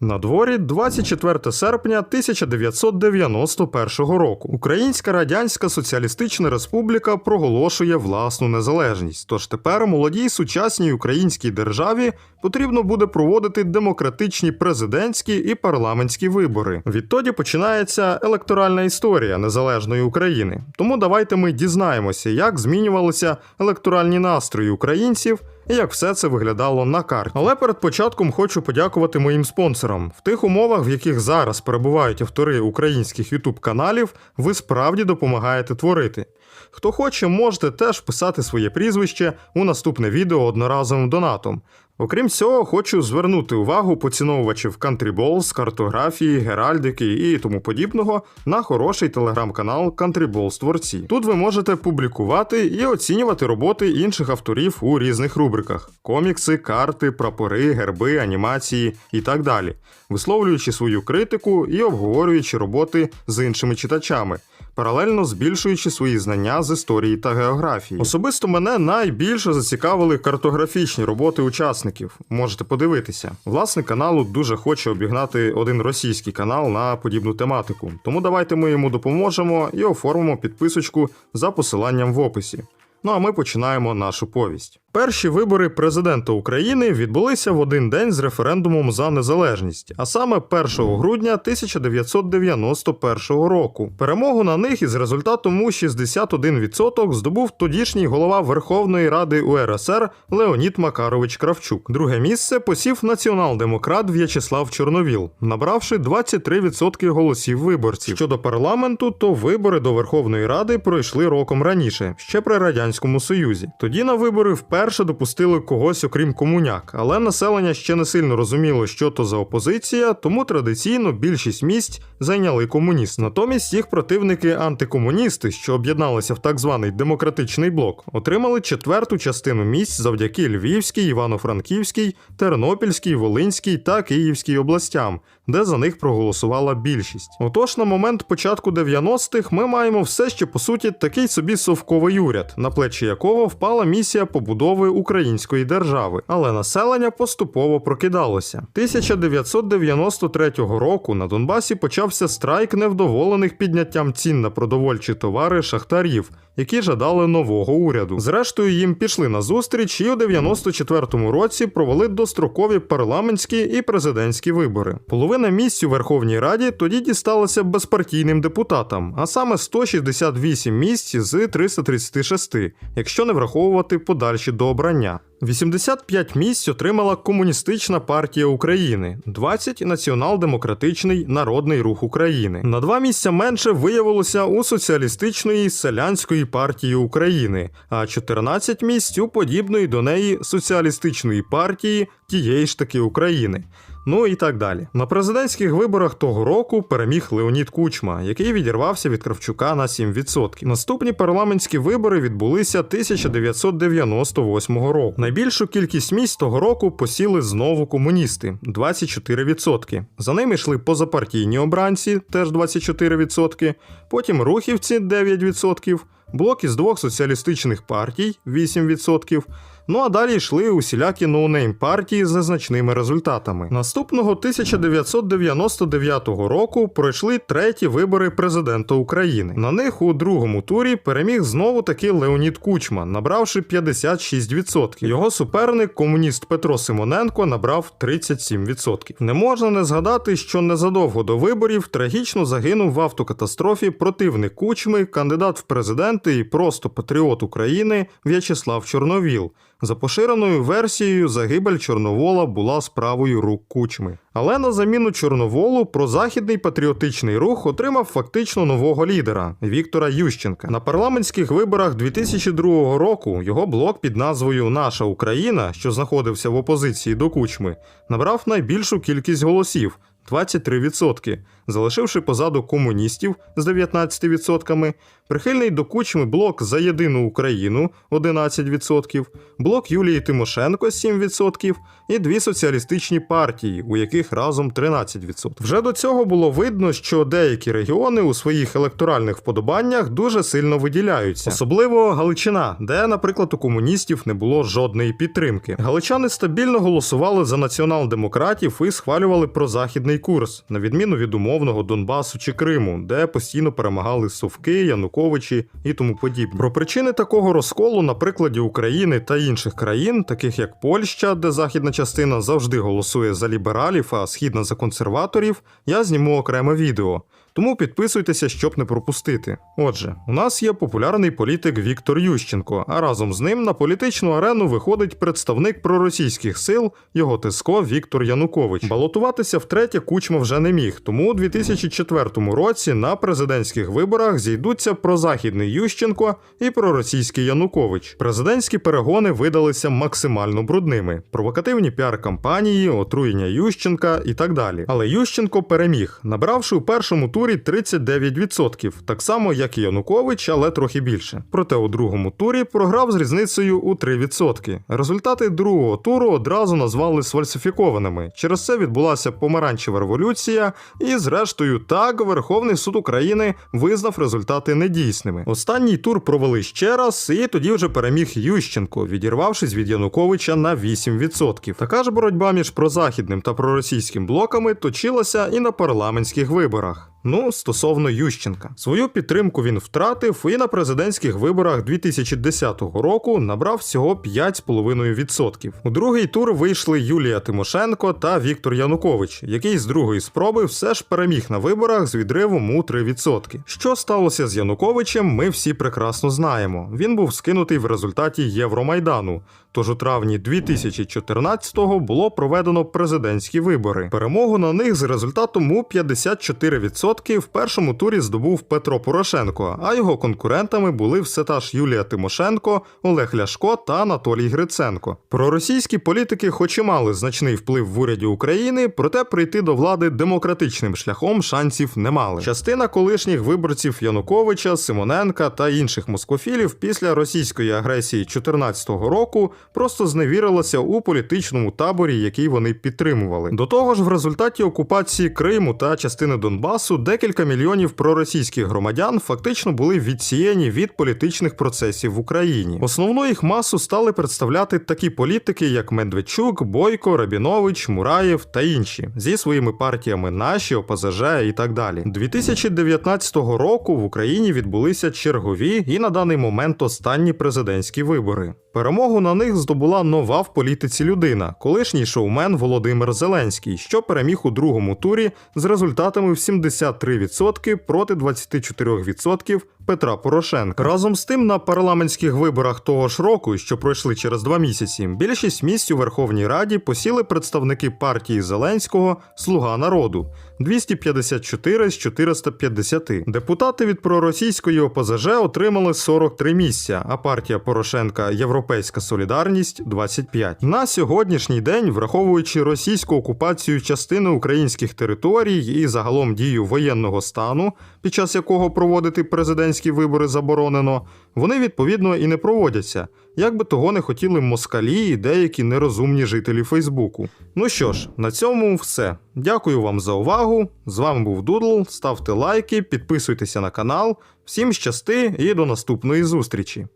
На дворі 24 серпня 1991 року. Українська Радянська Соціалістична Республіка проголошує власну незалежність. Тож тепер молодій сучасній українській державі потрібно буде проводити демократичні президентські і парламентські вибори. Відтоді починається електоральна історія незалежної України. Тому давайте ми дізнаємося, як змінювалися електоральні настрої українців як все це виглядало на карті. Але перед початком хочу подякувати моїм спонсорам. В тих умовах, в яких зараз перебувають автори українських ютуб каналів, ви справді допомагаєте творити. Хто хоче, можете теж писати своє прізвище у наступне відео одноразовим донатом. Окрім цього, хочу звернути увагу поціновувачів кантріболз, картографії, геральдики і тому подібного на хороший телеграм-канал Кантріболз Творці. Тут ви можете публікувати і оцінювати роботи інших авторів у різних рубриках: комікси, карти, прапори, герби, анімації і так далі, висловлюючи свою критику і обговорюючи роботи з іншими читачами паралельно збільшуючи свої знання з історії та географії. Особисто мене найбільше зацікавили картографічні роботи учасників. Можете подивитися. Власник каналу дуже хоче обігнати один російський канал на подібну тематику. Тому давайте ми йому допоможемо і оформимо підписочку за посиланням в описі. Ну а ми починаємо нашу повість. Перші вибори президента України відбулися в один день з референдумом за незалежність, а саме 1 грудня 1991 року. Перемогу на них із результатом у 61% здобув тодішній голова Верховної Ради УРСР Леонід Макарович Кравчук. Друге місце посів націонал-демократ В'ячеслав Чорновіл, набравши 23% голосів виборців. Щодо парламенту, то вибори до Верховної Ради пройшли роком раніше, ще при радянському союзі. Тоді на вибори вперше допустили когось окрім комуняк, але населення ще не сильно розуміло, що то за опозиція, тому традиційно більшість місць зайняли комуніст. Натомість їх противники антикомуністи, що об'єдналися в так званий демократичний блок, отримали четверту частину місць завдяки Львівській, Івано-Франківській, Тернопільській, Волинській та Київській областям, де за них проголосувала більшість. Отож, на момент початку 90-х ми маємо все ще по суті такий собі совковий уряд, плечі якого впала місія побудови української держави, але населення поступово прокидалося. 1993 року на Донбасі почався страйк невдоволених підняттям цін на продовольчі товари шахтарів. Які жадали нового уряду. Зрештою, їм пішли на зустріч і у 94-му році провели дострокові парламентські і президентські вибори. Половина місць у Верховній Раді тоді дісталася безпартійним депутатам, а саме 168 місць з 336, якщо не враховувати подальші до обрання. 85 місць отримала Комуністична партія України, 20 Націонал-демократичний народний рух України. На два місця менше виявилося у соціалістичної селянської партії України, а 14 місць у подібної до неї соціалістичної партії тієї ж таки України. Ну і так далі. На президентських виборах того року переміг Леонід Кучма, який відірвався від Кравчука на 7%. Наступні парламентські вибори відбулися 1998 року. Найбільшу кількість місць того року посіли знову комуністи 24%. За ними йшли позапартійні обранці, теж 24%, потім рухівці 9%, блок із двох соціалістичних партій 8%. Ну а далі йшли усілякі ноунейм партії з незначними результатами. Наступного 1999 року пройшли треті вибори президента України. На них у другому турі переміг знову таки Леонід Кучма, набравши 56%. Його суперник, комуніст Петро Симоненко, набрав 37%. Не можна не згадати, що незадовго до виборів трагічно загинув в автокатастрофі противник Кучми, кандидат в президенти і просто патріот України В'ячеслав Чорновіл. За поширеною версією, загибель Чорновола була справою рук кучми. Але на заміну Чорноволу прозахідний патріотичний рух отримав фактично нового лідера Віктора Ющенка. На парламентських виборах 2002 року його блок під назвою Наша Україна, що знаходився в опозиції до кучми, набрав найбільшу кількість голосів. 23%, залишивши позаду комуністів з 19%, Прихильний до кучми блок за єдину Україну 11%, блок Юлії Тимошенко 7% і дві соціалістичні партії, у яких разом 13%. Вже до цього було видно, що деякі регіони у своїх електоральних вподобаннях дуже сильно виділяються, особливо Галичина, де, наприклад, у комуністів не було жодної підтримки. Галичани стабільно голосували за націонал-демократів і схвалювали прозахідний курс, на відміну від умовного Донбасу чи Криму, де постійно перемагали Совки, Януковичі і тому подібне. Про причини такого розколу на прикладі України та інших країн, таких як Польща, де західна частина завжди голосує за лібералів, а східна за консерваторів, я зніму окреме відео. Тому підписуйтеся, щоб не пропустити. Отже, у нас є популярний політик Віктор Ющенко, а разом з ним на політичну арену виходить представник проросійських сил, його тиско Віктор Янукович. Балотуватися втретє кучма вже не міг, тому у 2004 році на президентських виборах зійдуться прозахідний Ющенко і проросійський Янукович. Президентські перегони видалися максимально брудними: провокативні піар-кампанії, отруєння Ющенка і так далі. Але Ющенко переміг, набравши у першому турі 39%, так само як і Янукович, але трохи більше. Проте у другому турі програв з різницею у 3%. Результати другого туру одразу назвали сфальсифікованими. Через це відбулася помаранчева революція, і, зрештою, так Верховний суд України визнав результати недійсними. Останній тур провели ще раз, і тоді вже переміг Ющенко, відірвавшись від Януковича на 8%. Така ж боротьба між прозахідним та проросійським блоками точилася і на парламентських виборах. Ну, стосовно Ющенка, свою підтримку він втратив і на президентських виборах 2010 року набрав всього 5,5%. У другий тур вийшли Юлія Тимошенко та Віктор Янукович, який з другої спроби все ж переміг на виборах з відривом у 3%. Що сталося з Януковичем, ми всі прекрасно знаємо. Він був скинутий в результаті Євромайдану. Тож у травні 2014-го було проведено президентські вибори. Перемогу на них з результатом у 54% в першому турі здобув Петро Порошенко, а його конкурентами були все та ж Юлія Тимошенко, Олег Ляшко та Анатолій Гриценко. Проросійські політики, хоч і мали значний вплив в уряді України, проте прийти до влади демократичним шляхом шансів не мали. Частина колишніх виборців Януковича, Симоненка та інших москофілів після російської агресії 2014 року просто зневірилася у політичному таборі, який вони підтримували. До того ж, в результаті окупації Криму та частини Донбасу декілька мільйонів проросійських громадян фактично були відсіяні від політичних процесів в Україні. Основну їх масу стали представляти такі політики, як Медведчук, Бойко, Рабінович, Мураєв та інші зі своїми партіями наші, ОПЗЖ і так далі. 2019 року в Україні відбулися чергові і на даний момент останні президентські вибори. Перемогу на них здобула нова в політиці людина, колишній шоумен Володимир Зеленський, що переміг у другому турі з результатами в 73% проти 24% Петра Порошенка. Разом з тим, на парламентських виборах того ж року, що пройшли через два місяці, більшість місць у Верховній Раді посіли представники партії Зеленського Слуга народу 254 з 450. Депутати від проросійської ОПЗЖ отримали 43 місця, а партія Порошенка Європейська Солідарність 25. На сьогоднішній день, враховуючи російську окупацію частини українських територій і загалом дію воєнного стану, під час якого проводити президентські вибори заборонено, вони відповідно і не проводяться, як би того не хотіли москалі і деякі нерозумні жителі Фейсбуку. Ну що ж, на цьому все. Дякую вам за увагу. З вами був Дудл. Ставте лайки, підписуйтеся на канал. Всім щасти і до наступної зустрічі!